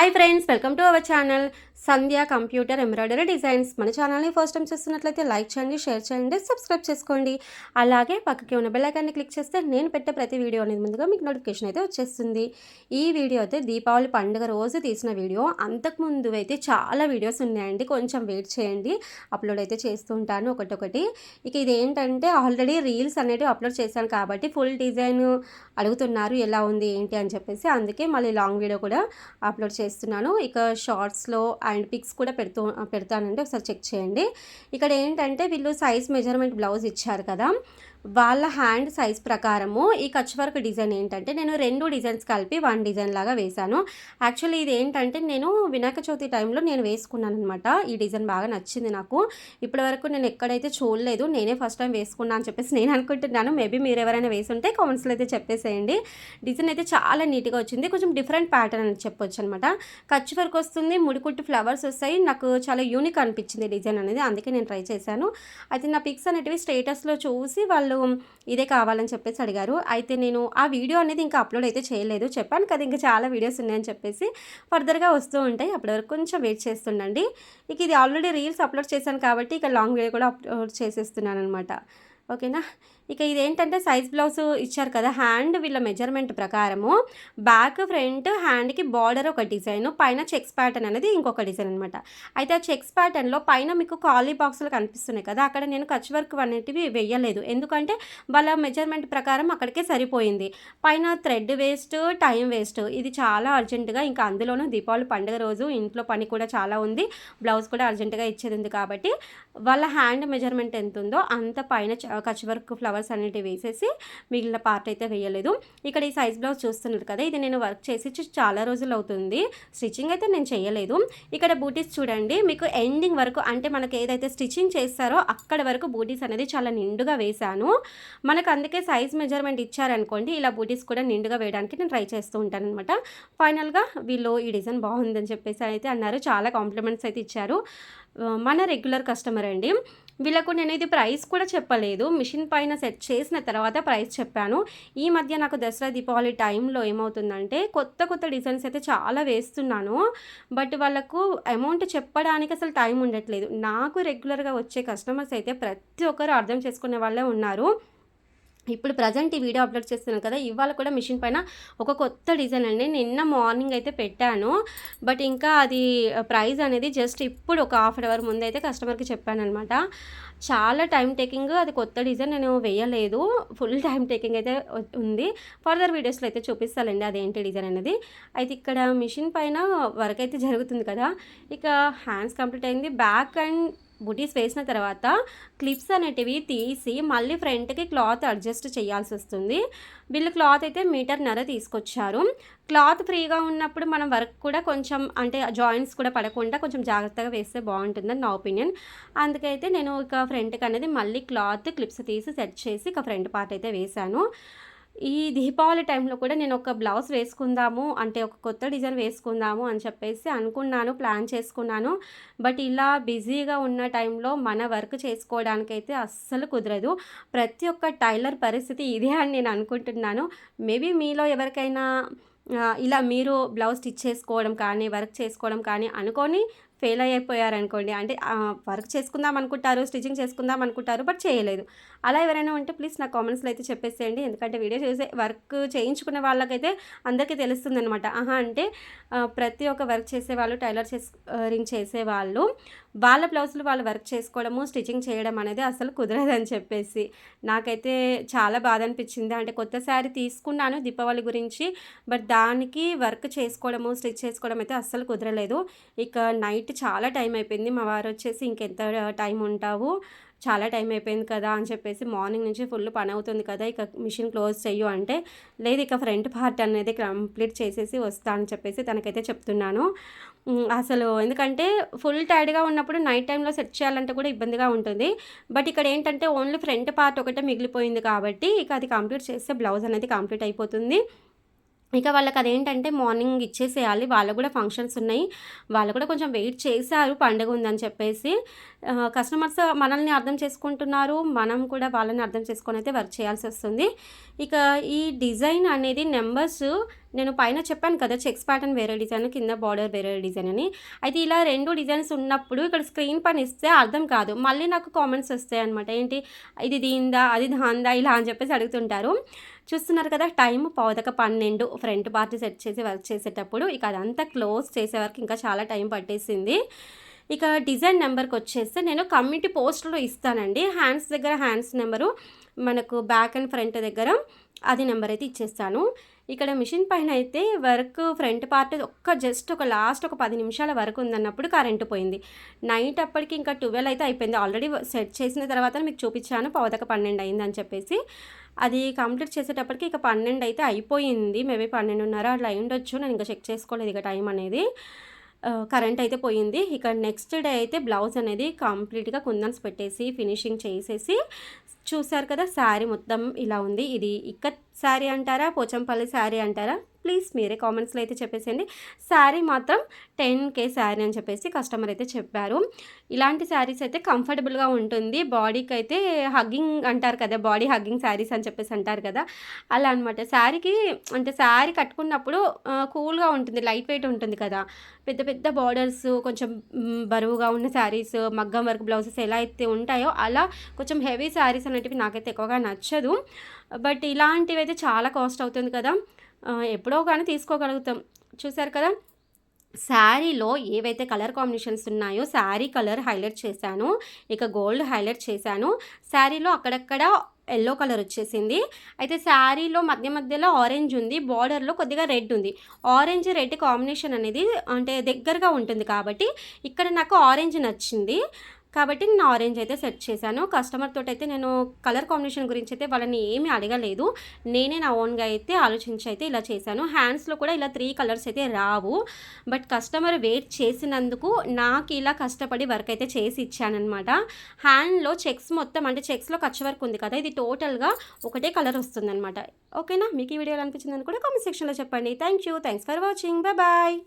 Hi friends welcome to our channel Sandhya computer embroidery designs మన ఛానల్ని first time చూస్తున్నట్లయితే like చేయండి share చేయండి సబ్స్క్రైబ్ చేసుకోండి. అలాగే పక్కకి ఉన్న బెల్లైకాన్ని క్లిక్ చేస్తే నేను పెట్టే ప్రతి వీడియో అనేది ముందుగా మీకు నోటిఫికేషన్ అయితే వచ్చేస్తుంది. ఈ వీడియో అయితే దీపావళి పండుగ రోజు తీసిన వీడియో అంతకుముందు అయితే చాలా వీడియోస్ ఉన్నాయండి. కొంచెం వెయిట్ చేయండి. అప్లోడ్ అయితే చేస్తూ ఉంటాను ఒకటొకటి. ఇక ఇది ఏంటంటే ఆల్రెడీ రీల్స్ అనేవి అప్లోడ్ చేశాను కాబట్టి ఫుల్ డిజైన్ అడుగుతున్నారు ఎలా ఉంది ఏంటి అని చెప్పేసి అందుకే మళ్ళీ లాంగ్ వీడియో కూడా అప్లోడ్ చేస్తున్నాను ఇక షార్ట్స్లో అండ్ పిక్స్ కూడా పెడుతూ పెడతానండి. ఒకసారి చెక్ చేయండి. ఇక్కడ ఏంటంటే వీళ్ళు సైజ్ మెజర్మెంట్ బ్లౌజ్ ఇచ్చారు కదా. వాళ్ళ హ్యాండ్ సైజ్ ప్రకారము ఈ కచ్ వర్క్ డిజైన్ ఏంటంటే నేను రెండు డిజైన్స్ కలిపి వన్ డిజైన్ లాగా వేశాను. యాక్చువల్లీ ఇది ఏంటంటే నేను వినాయక చవితి టైంలో నేను వేసుకున్నాను అనమాట ఈ డిజైన్ బాగా నచ్చింది నాకు. ఇప్పటి వరకు నేను ఎక్కడైతే చూడలేదు నేనే ఫస్ట్ టైం వేసుకున్నాను అని చెప్పేసి నేను అనుకుంటున్నాను. మేబీ మీరు ఎవరైనా వేసుంటే కామెంట్స్లో అయితే చెప్పేసేయండి. డిజైన్ అయితే చాలా నీట్గా వచ్చింది. కొంచెం డిఫరెంట్ ప్యాటర్న్ అని చెప్పొచ్చు అనమాట కచ్ వర్క్ వస్తుంది ముడికుట్టు ఫ్లవర్స్ వస్తాయి. నాకు చాలా యూనిక్ అనిపించింది డిజైన్ అనేది. అందుకే నేను ట్రై చేశాను. అయితే నా పిక్స్ అనేటివి స్టేటస్లో చూసి వాళ్ళు ఇదే కావాలని చెప్పేసి అడిగారు. అయితే నేను ఆ వీడియో అనేది ఇంకా అప్లోడ్ అయితే చేయలేదు. చెప్పాను కదా ఇంకా చాలా వీడియోస్ ఉన్నాయని చెప్పేసి ఫర్దర్గా వస్తూ ఉంటాయి. అప్పటి వరకు కొంచెం వెయిట్ చేస్తుండండి. ఇక ఇది ఆల్రెడీ రీల్స్ అప్లోడ్ చేశాను కాబట్టి ఇక లాంగ్ వీడియో కూడా అప్లోడ్ చేసేస్తున్నాను అనమాట ఓకేనా? ఇక ఇదేంటంటే సైజ్ బ్లౌజ్ ఇచ్చారు కదా హ్యాండ్ వీళ్ళ మెజర్మెంట్ ప్రకారము. బ్యాక్ ఫ్రంట్ హ్యాండ్కి బార్డర్ ఒక డిజైన్ పైన చెక్స్ ప్యాటర్న్ అనేది ఇంకొక డిజైన్ అనమాట అయితే ఆ చెక్స్ ప్యాటర్న్లో పైన మీకు కాలీ బాక్సులు కనిపిస్తున్నాయి కదా అక్కడ నేను కచ్ వర్క్ అనేటివి వేయలేదు. ఎందుకంటే వాళ్ళ మెజర్మెంట్ ప్రకారం అక్కడికే సరిపోయింది. పైన థ్రెడ్ వేస్ట్ టైం వేస్ట్ ఇది చాలా అర్జెంటుగా ఇంకా అందులోనూ దీపావళి పండుగ రోజు ఇంట్లో పని కూడా చాలా ఉంది. బ్లౌజ్ కూడా అర్జెంటుగా ఇచ్చేది ఉంది కాబట్టి వాళ్ళ హ్యాండ్ మెజర్మెంట్ ఎంత ఉందో అంత పైన కచ్ వర్క్ ఫ్లవర్ ఫ్లవర్స్ అనేటివి వేసేసి మిగిలిన పార్ట్ అయితే వేయలేదు. ఇక్కడ ఈ సైజ్ బ్లౌజ్ చూస్తున్నారు కదా ఇది నేను వర్క్ చేసి చాలా రోజులు అవుతుంది. స్టిచ్చింగ్ అయితే నేను చేయలేదు. ఇక్కడ బూటీస్ చూడండి మీకు ఎండింగ్ వరకు అంటే మనకి ఏదైతే స్టిచ్చింగ్ చేస్తారో అక్కడ వరకు బూటీస్ అనేది చాలా నిండుగా వేశాను. మనకు అందుకే సైజ్ మెజర్మెంట్ ఇచ్చారనుకోండి ఇలా బూటీస్ కూడా నిండుగా వేయడానికి నేను ట్రై చేస్తూ ఉంటాను అనమాట ఫైనల్గా వీళ్ళు ఈ డిజైన్ బాగుందని చెప్పేసి అయితే అన్నారు. చాలా కాంప్లిమెంట్స్ అయితే ఇచ్చారు. మన రెగ్యులర్ కస్టమర్ అండి. వీళ్ళకు నేను ఇది ప్రైస్ కూడా చెప్పలేదు. మిషన్ పైన సెట్ చేసిన తర్వాత ప్రైస్ చెప్పాను. ఈ మధ్య నాకు దసరా దీపావళి టైంలో ఏమవుతుందంటే కొత్త కొత్త డిజైన్స్ అయితే చాలా వేస్తున్నాను. బట్ వాళ్ళకు అమౌంట్ చెప్పడానికి అసలు టైం ఉండట్లేదు. నాకు రెగ్యులర్గా వచ్చే కస్టమర్స్ అయితే ప్రతి ఒక్కరు అర్థం చేసుకునే వాళ్ళే ఉన్నారు. ఇప్పుడు ప్రజెంట్ ఈ వీడియో అప్లోడ్ చేస్తున్నాను కదా ఇవాళ కూడా మిషన్ పైన ఒక కొత్త డిజైన్ అండి. నిన్న మార్నింగ్ అయితే పెట్టాను. బట్ ఇంకా అది ప్రైస్ అనేది జస్ట్ ఇప్పుడు ఒక హాఫ్ అన్ అవర్ ముందు అయితే కస్టమర్కి చెప్పాను అనమాట చాలా టైం టేకింగ్ అది కొత్త డిజైన్ నేను వేయలేదు. ఫుల్ టైం టేకింగ్ అయితే ఉంది. ఫర్దర్ వీడియోస్లో అయితే చూపిస్తానండి అదేంటి డిజైన్ అనేది. అయితే ఇక్కడ మిషన్ పైన వర్క్ అయితే జరుగుతుంది కదా. ఇక హ్యాండ్స్ కంప్లీట్ అయింది. బ్యాక్ అండ్ బుటీస్ వేసిన తర్వాత క్లిప్స్ అనేటివి తీసి మళ్ళీ ఫ్రంట్కి క్లాత్ అడ్జస్ట్ చేయాల్సి వస్తుంది. వీళ్ళు క్లాత్ అయితే మీటర్ నెర తీసుకొచ్చారు. క్లాత్ ఫ్రీగా ఉన్నప్పుడు మనం వర్క్ కూడా కొంచెం అంటే జాయింట్స్ కూడా పడకుండా కొంచెం జాగ్రత్తగా వేస్తే బాగుంటుందని నా ఒపీనియన్. అందుకైతే నేను ఇక ఫ్రంట్కి అనేది మళ్ళీ క్లాత్ క్లిప్స్ తీసి సెట్ చేసి ఇక ఫ్రంట్ పార్ట్ అయితే వేశాను. ఈ దీపావళి టైంలో కూడా నేను ఒక బ్లౌజ్ వేసుకుందాము అంటే ఒక కొత్త డిజైన్ వేసుకుందాము అని చెప్పేసి అనుకున్నాను ప్లాన్ చేసుకున్నాను. బట్ ఇలా బిజీగా ఉన్న టైంలో మన వర్క్ చేసుకోవడానికైతే అస్సలు కుదరదు. ప్రతి ఒక్క టైలర్ పరిస్థితి ఇదే అని నేను అనుకుంటున్నాను. మేబీ మీలో ఎవరికైనా ఇలా మీరు బ్లౌజ్ స్టిచ్ చేసుకోవడం కానీ వర్క్ చేసుకోవడం కానీ అనుకొని ఫెయిల్ అయిపోయారు అనుకోండి అంటే వర్క్ చేసుకుందాం అనుకుంటారు స్టిచ్చింగ్ చేసుకుందాం అనుకుంటారు బట్ చేయలేదు. అలా ఎవరైనా ఉంటే ప్లీజ్ నా కామెంట్స్లో అయితే చెప్పేసేయండి. ఎందుకంటే వీడియో చేసే వర్క్ చేయించుకునే వాళ్ళకైతే అందరికీ తెలుస్తుంది అనమాట ఆహా అంటే ప్రతి ఒక్క వర్క్ చేసే వాళ్ళు టైలర్ రింగ్ చేసేవాళ్ళు వాళ్ళ బ్లౌజులు వాళ్ళు వర్క్ చేసుకోవడము స్టిచ్చింగ్ చేయడం అనేది అసలు కుదరదని చెప్పేసి నాకైతే చాలా బాధ అనిపించింది. అంటే కొత్త శారీ తీసుకున్నాను దీపావళి గురించి బట్ దానికి వర్క్ చేసుకోవడము స్టిచ్ చేసుకోవడం అయితే అస్సలు కుదరలేదు. ఇక నైట్ చాలా టైం అయిపోయింది. మా వారు వచ్చేసి ఇంకెంత టైం ఉంటావు? చాలా టైం అయిపోయింది కదా అని చెప్పేసి మార్నింగ్ నుంచి ఫుల్ పని అవుతుంది కదా ఇక మిషన్ క్లోజ్ చెయ్యు అంటే లేదు ఇక ఫ్రంట్ పార్ట్ అనేది కంప్లీట్ చేసేసి వస్తా అని చెప్పేసి తనకైతే చెప్తున్నాను. అసలు ఎందుకంటే ఫుల్ టైర్డ్గా ఉన్నప్పుడు నైట్ టైంలో సెట్ చేయాలంటే కూడా ఇబ్బందిగా ఉంటుంది. బట్ ఇక్కడ ఏంటంటే ఓన్లీ ఫ్రంట్ పార్ట్ ఒకటే మిగిలిపోయింది కాబట్టి ఇక అది కంప్లీట్ చేస్తే బ్లౌజ్ అనేది కంప్లీట్ అయిపోతుంది. ఇక వాళ్ళకి అదేంటంటే మార్నింగ్ ఇచ్చేసేయాలి. వాళ్ళకు కూడా ఫంక్షన్స్ ఉన్నాయి. వాళ్ళు కూడా కొంచెం వెయిట్ చేశారు. పండుగ ఉందని చెప్పేసి కస్టమర్స్ మనల్ని అర్థం చేసుకుంటున్నారు. మనం కూడా వాళ్ళని అర్థం చేసుకొని అయితే వర్క్ చేయాల్సి వస్తుంది. ఇక ఈ డిజైన్ అనేది నెంబర్స్ నేను పైన చెప్పాను కదా చెక్స్ ప్యాటర్న్ వేరే డిజైన్ కింద బార్డర్ వేరే డిజైన్ అని. అయితే ఇలా రెండు డిజైన్స్ ఉన్నప్పుడు ఇక్కడ స్క్రీన్ పైన ఇస్తే అర్థం కాదు. మళ్ళీ నాకు కామెంట్స్ వస్తాయి అనమాట ఏంటి? ఇది దీందా? అది దాందా ఇలా అని చెప్పేసి అడుగుతుంటారు. చూస్తున్నారు కదా టైం పౌదక పన్నెండు. ఫ్రంట్ పార్టీ సెట్ చేసి వర్క్ చేసేటప్పుడు ఇక అదంతా క్లోజ్ చేసే వరకు ఇంకా చాలా టైం పట్టేసింది. ఇక డిజైన్ నెంబర్కి వచ్చేస్తే నేను కమ్యూనిటీ పోస్ట్లో ఇస్తానండి. హ్యాండ్స్ దగ్గర హ్యాండ్స్ నెంబరు మనకు బ్యాక్ అండ్ ఫ్రంట్ దగ్గర అది నెంబర్ అయితే ఇచ్చేస్తాను. ఇక్కడ మిషన్ పైన అయితే వర్క్ ఫ్రంట్ పార్ట్ ఒక్క జస్ట్ ఒక లాస్ట్ ఒక పది నిమిషాల వరకు ఉందన్నప్పుడు కరెంటు పోయింది. నైట్ అప్పటికి ఇంకా ట్వెల్వ్ అయితే అయిపోయింది. ఆల్రెడీ సెట్ చేసిన తర్వాత మీకు చూపించాను. పవదక పన్నెండు అయిందని చెప్పేసి. అది కంప్లీట్ చేసేటప్పటికి ఇక పన్నెండు అయితే అయిపోయింది. మేబీ పన్నెండున్నర అట్లా అయి ఉండొచ్చు. నేను ఇంకా చెక్ చేసుకోలేదు ఇక టైం అనేది. కరెంట్ అయితే పోయింది. ఇక నెక్స్ట్ డే అయితే బ్లౌజ్ అనేది కంప్లీట్గా కుందన్స్ పెట్టేసి ఫినిషింగ్ చేసేసి చూసారు కదా శారీ మొత్తం ఇలా ఉంది. ఇది ఇక్కత్ శారీ అంటారా పోచంపల్లి శారీ అంటారా? ప్లీజ్ మీరే కామెంట్స్లో అయితే చెప్పేసేయండి. శారీ మాత్రం టెన్ కే శారీ అని చెప్పేసి కస్టమర్ అయితే చెప్పారు. ఇలాంటి శారీస్ అయితే కంఫర్టబుల్గా ఉంటుంది. బాడీకి అయితే హగ్గింగ్ అంటారు కదా బాడీ హగ్గింగ్ శారీస్ అని చెప్పేసి అంటారు కదా అలా అనమాట శారీకి అంటే శారీ కట్టుకున్నప్పుడు కూల్గా ఉంటుంది లైట్ వెయిట్ ఉంటుంది కదా. పెద్ద పెద్ద బార్డర్స్ కొంచెం బరువుగా ఉన్న శారీస్ మగ్గం వర్క్ బ్లౌజెస్ ఎలా అయితే ఉంటాయో అలా కొంచెం హెవీ శారీస్ అనేటివి నాకైతే ఎక్కువగా నచ్చదు. బట్ ఇలాంటివి అయితే చాలా కాస్ట్ అవుతుంది కదా. ఎప్పుడో కానీ తీసుకోగలుగుతాం. చూసారు కదా? శారీలో ఏవైతే కలర్ కాంబినేషన్స్ ఉన్నాయో శారీ కలర్ హైలైట్ చేశాను. ఇక గోల్డ్ హైలైట్ చేశాను. శారీలో అక్కడక్కడ ఎల్లో కలర్ వచ్చేసింది. అయితే శారీలో మధ్య మధ్యలో ఆరెంజ్ ఉంది బార్డర్లో కొద్దిగా రెడ్ ఉంది. ఆరెంజ్ రెడ్ కాంబినేషన్ అనేది అంటే దగ్గరగా ఉంటుంది కాబట్టి ఇక్కడ నాకు ఆరెంజ్ నచ్చింది. కాబట్టి నేను ఆరెంజ్ అయితే సెట్ చేశాను. కస్టమర్ తోటి అయితే నేను కలర్ కాంబినేషన్ గురించి అయితే వాళ్ళని ఏమీ అడగలేదు. నేనే నా ఓన్గా అయితే ఆలోచించి అయితే ఇలా చేశాను. హ్యాండ్స్లో కూడా ఇలా త్రీ కలర్స్ అయితే రావు. బట్ కస్టమర్ వెయిట్ చేసినందుకు నాకు ఇలా కష్టపడి వర్క్ అయితే చేసి ఇచ్చానమాట హ్యాండ్లో చెక్స్ మొత్తం అంటే చెక్స్లో కచ్చ వర్క్ ఉంది కదా. ఇది టోటల్గా ఒకటే కలర్ వస్తుందన్నమాట. ఓకేనా మీకు ఈ వీడియోలో అనిపించిందని కూడా కామెంట్ సెక్షన్లో చెప్పండి. Thank you thanks for watching bye bye